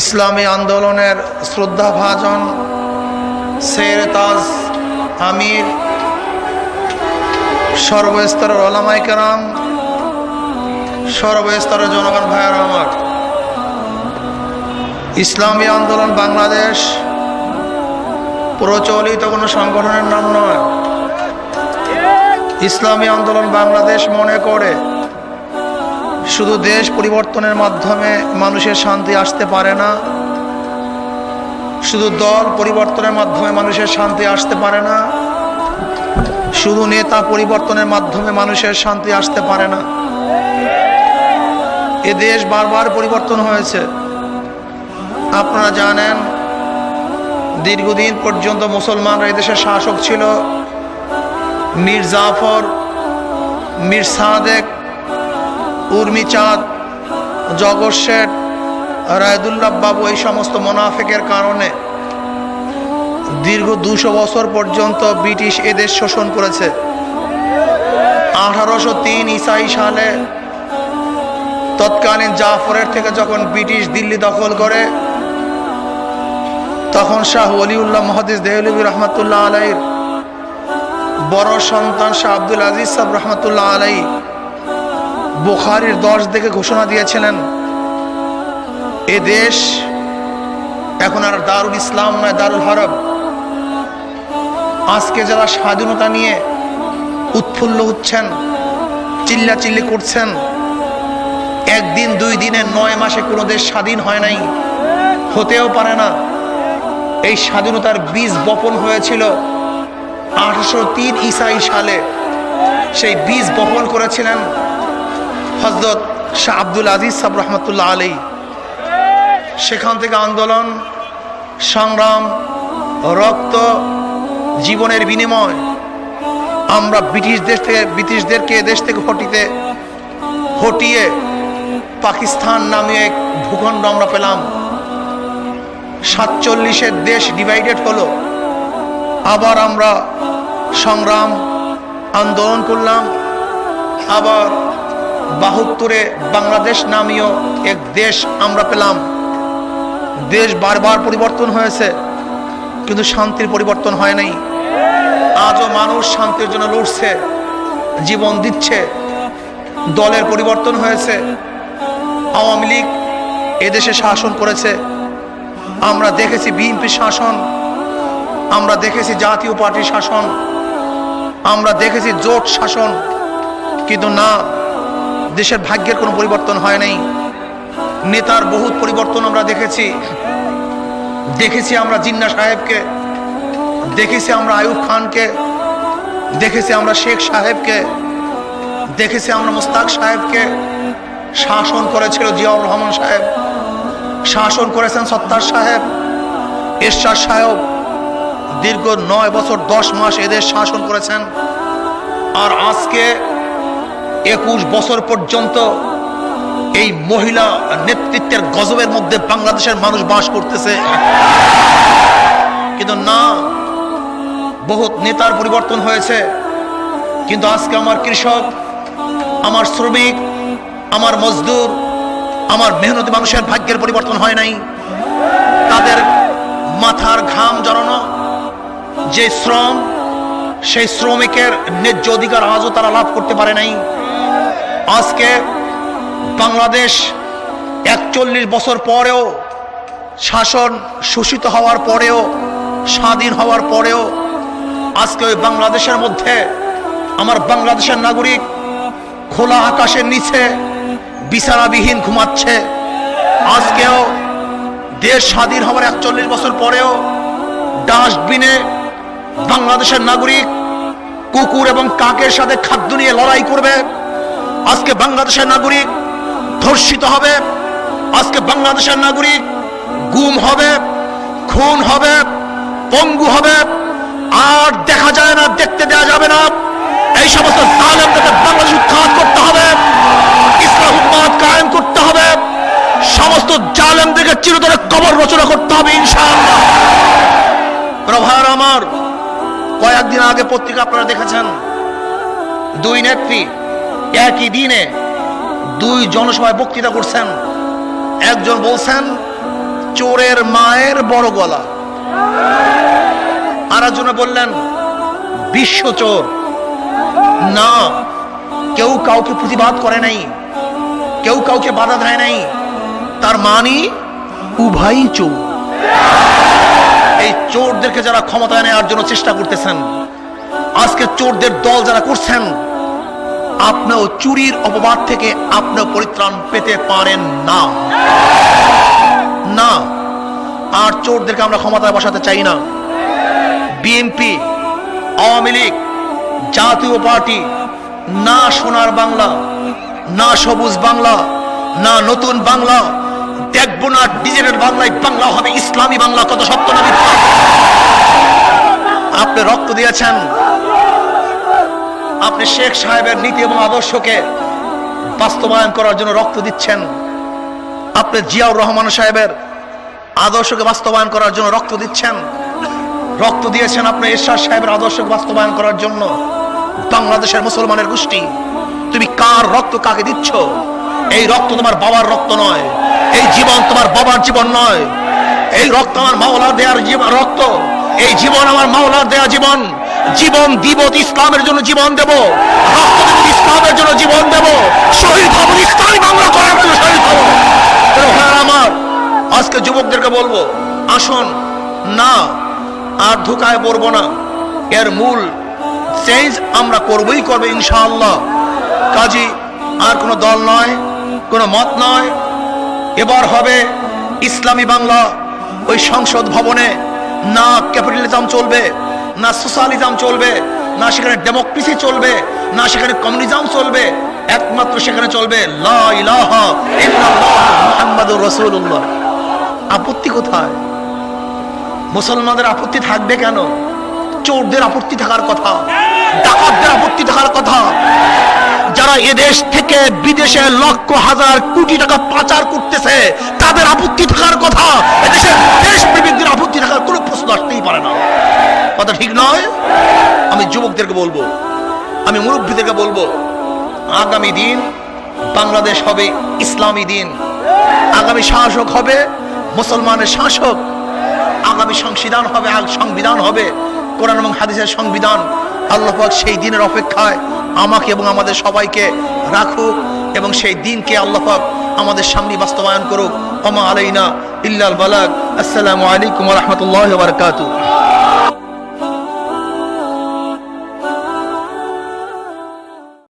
ইসলামী আন্দোলনের শ্রদ্ধাভাজন শের তাজ আমির, সর্বস্তরের ওলামাই কেরাম, সর্বস্তরের জনগণ ভাইয়ার আমার। ইসলামী আন্দোলন বাংলাদেশ প্রচলিত কোনো সংগঠনের নাম নয়। ইসলামী আন্দোলন বাংলাদেশ মনে করে শুধু দেশ পরিবর্তনের মাধ্যমে মানুষের শান্তি আসতে পারে না, শুধু দল পরিবর্তনের মাধ্যমে মানুষের শান্তি আসতে পারে না, শুধু নেতা পরিবর্তনের মাধ্যমে মানুষের শান্তি আসতে পারে না। এ দেশ বারবার পরিবর্তন হয়েছে। আপনারা জানেন, দীর্ঘদিন পর্যন্ত মুসলমানরা এদেশের শাসক ছিল। মীর জাফর, মীর সাদেক উর্মি চাঁদ জগৎ শেঠ রায়দুল্লাহ বাবু এই সমস্ত মোনাফেকের কারণে দীর্ঘ দুশো বছর পর্যন্ত ব্রিটিশ এদেশ শোষণ করেছে। আঠারোশো তিন ইসাই সালে তৎকালীন জাফরের থেকে যখন ব্রিটিশ দিল্লি দখল করে, তখন শাহ অলিউল্লাহ মহাদিস দেহলবী রহমতুল্লাহ আলাইর বড় সন্তান শাহ আব্দুল আজিজ সাহ রহমতুল্লাহ আলাই বুখারির দশ দেখে ঘোষণা দিয়েছিলেন, এ দেশ এখন আর দারুল ইসলাম নয়, দারুল হরব আজকে যারা স্বাধীনতা নিয়ে উৎফুল্ল হচ্ছেন চিল্লা চিল্লি করছেন, একদিন, দুই দিনে, নয় মাসে কোনো দেশ স্বাধীন হয় নাই, হতেও পারে না। এই স্বাধীনতার বীজ বপন হয়েছিল আঠারোশো তিন ইসাই সালে। সেই বীজ বপন করেছিলেন হজরত শাহ আব্দুল আজিজ সাব রহমতুল্লাহ আলী সেখান থেকে আন্দোলন, সংগ্রাম, রক্ত, জীবনের বিনিময় আমরা ব্রিটিশ দেশ থেকে, ব্রিটিশদেরকে দেশ থেকে হটিতে, হটিয়ে পাকিস্তান নামে এক ভূখণ্ড আমরা পেলাম। সাতচল্লিশের দেশ ডিভাইডেড হলো। আবার আমরা সংগ্রাম, আন্দোলন করলাম। আবার বাহাত্তরে বাংলাদেশ নামীয় এক দেশ আমরা পেলাম। দেশ বারবার পরিবর্তন হয়েছে, কিন্তু শান্তির পরিবর্তন হয় নাই। আজও মানুষ শান্তির জন্য লড়ছে, জীবন দিচ্ছে, দলের পরিবর্তন হয়েছে। আওয়ামী লীগ এদেশে শাসন করেছে। আমরা দেখেছি বিএনপি শাসন, আমরা দেখেছি জাতীয় পার্টির শাসন, আমরা দেখেছি জোট শাসন, কিন্তু না দেশের ভাগ্যের কোনো পরিবর্তন হয় নাই। নেতার বহুত পরিবর্তন আমরা দেখেছি। দেখেছি আমরা জিন্না সাহেবকে। দেখেছি আমরা আয়ুব খানকে। দেখেছি আমরা শেখ সাহেবকে। দেখেছি আমরা মুস্তাক সাহেবকে। শাসন করেছিল জিয়াউর রহমান সাহেব। শাসন করেছেন সত্তার সাহেব, এরশাদ সাহেব। দীর্ঘ নয় বছর, দশ মাস এদের শাসন করেছেন। আর আজকে একুশ বছর পর্যন্ত এই মহিলা নেতৃত্বের গজবের মধ্যে বাংলাদেশের মানুষ বাস করতেছে। কিন্তু না, বহুত নেতার পরিবর্তন হয়েছে। কিন্তু আজকে আমার কৃষক, আমার শ্রমিক, আমার মজদুর, আমার মেহনতি মানুষের ভাগ্যের পরিবর্তন হয় নাই। তাদের মাথার ঘাম জড়ানো, যে শ্রম, সেই শ্রমিকের ন্যায্য অধিকার আজও তারা লাভ করতে পারে নাই। আজকে বাংলাদেশ একচল্লিশ বছর পরেও শাসন শোষিত হওয়ার পরেও, স্বাধীন হওয়ার পরেও, আজকে ওই বাংলাদেশের মধ্যে আমার বাংলাদেশের নাগরিক খোলা আকাশের নিচে বিছানাবিহীন ঘুমাচ্ছে। আজকেও দেশ স্বাধীন হওয়ার একচল্লিশ বছর পরেও ডাস্টবিনে বাংলাদেশের নাগরিক কুকুর এবং কাকের সাথে খাদ্য নিয়ে লড়াই করবে। আজকে বাংলাদেশের নাগরিক ধর্ষিত হবে। আজকে বাংলাদেশের নাগরিক গুম হবে, খুন হবে, পঙ্গু হবে। আর দেখা যায় না, দেখতে দেওয়া যাবে না। এই সমস্ত জালেমদেরকে বাংলাদেশ উৎখাত করতে হবে, ইসলাম উম্মাদ কায়েম করতে হবে। সমস্ত জালেমদেরকে চিরতরে কবর রচনা করতে হবে, ইনশাআল্লাহ। প্রভার আমার, কয়েকদিন আগে পত্রিকা আপনারা দেখেছেন, দুই নেত্রী একই দিনে দুই জনসভায় বক্তৃতা করছেন। একজন বলছেন, চোরের মায়ের বড় গলা। আর একজনে বললেন, বিশ্ব চোর। না, কেউ কাউকে প্রতিবাদ করে নাই। কেউ কাউকে বাধা দেয় নাই। তার মানি উভয়ই চোর। এই চোরদেরকে যারা ক্ষমতায় নেওয়ার জন্য চেষ্টা করতেছেন, আজকে চোরদের দল যারা করছেন আপনিও চুরির অপবাদ থেকে আপনিও পরিত্রাণ পেতে পারেন না। না, আর চোরদেরকে আমরা ক্ষমতায় বসাতে চাই না। বিএনপি আওয়ামী লীগ, জাতীয় পার্টি, না সোনার বাংলা, না সবুজ বাংলা, না নতুন বাংলা, দেখব না ডিজিটাল বাংলায় বাংলা হবে ইসলামী বাংলা, কত সত্য আপনি রক্ত দিয়েছেন আপনি শেখ সাহেবের নীতি এবং আদর্শকে বাস্তবায়ন করার জন্য রক্ত দিচ্ছেন। আপনি জিয়াউর রহমান সাহেবের আদর্শকে বাস্তবায়ন করার জন্য রক্ত দিচ্ছেন। রক্ত দিয়েছেন আপনি এরশাদ সাহেবের আদর্শকে বাস্তবায়ন করার জন্য। বাংলাদেশের মুসলমানের গোষ্ঠী, তুমি কার রক্ত কাকে দিচ্ছ? এই রক্ত তোমার বাবার রক্ত নয়, এই জীবন তোমার বাবার জীবন নয়। এই রক্ত আমার মাওলার দেয়ার রক্ত, এই জীবন আমার মাওলার দেয়া জীবন। জীবন দিব ইসলামের জন্য জীবন দেব। ইসলামের জন্য জীবন দেব। শহীদ হব ইসলামী বাংলা করার জন্য শহীদ আমার, আজকে যুবকদেরকে বলব, আসুন, না, আর ধোকায় পড়ব না। এর মূল চেঞ্জ আমরা করবই করবে ইনশাআল্লাহ। কাজী, আর কোনো দল নয়, কোনো মত নয়। এবার হবে ইসলামী বাংলা, ওই সংসদ ভবনে, না ক্যাপিটালিজম চলবে। না সোশ্যালিজম চলবে, না সেখানে ডেমোক্রেসি চলবে, না সেখানে কমিউনিজম চলবে, একমাত্র সেখানে চলবে আপত্তি কোথায়? মুসলমানদের আপত্তি থাকবে কেন? চোরদের আপত্তি থাকার কথা, ডাকাতদের আপত্তি থাকার কথা। যারা এদেশ থেকে বিদেশে লক্ষ হাজার কোটি টাকা পাচার করতেছে, তাদের আপত্তি থাকার কথা। এদেশের দেশ প্রেমিকদের আপত্তি থাকার কোনো প্রশ্ন আসতেই পারে না। কথা ঠিক নয়? আমি যুবকদেরকে বলব, আমি মুরব্বীদেরকে বলব, আগামী দিন বাংলাদেশ হবে ইসলামী দিন। আগামী শাসক হবে মুসলমানের শাসক। আগামী সংবিধান হবে সংবিধান হবে, কোরআন এবং হাদিসের সংবিধান। আল্লাহ সেই দিনের অপেক্ষায় আমাকে এবং আমাদের সবাইকে রাখুক এবং সেই দিনকে আল্লাহ আমাদের সামনে বাস্তবায়ন করুক। ওমা আলাইনা ইল্লাল বালাগ। আসসালামু আলাইকুম রাহমাতুল্লাহি ওয়া বারাকাতুহু।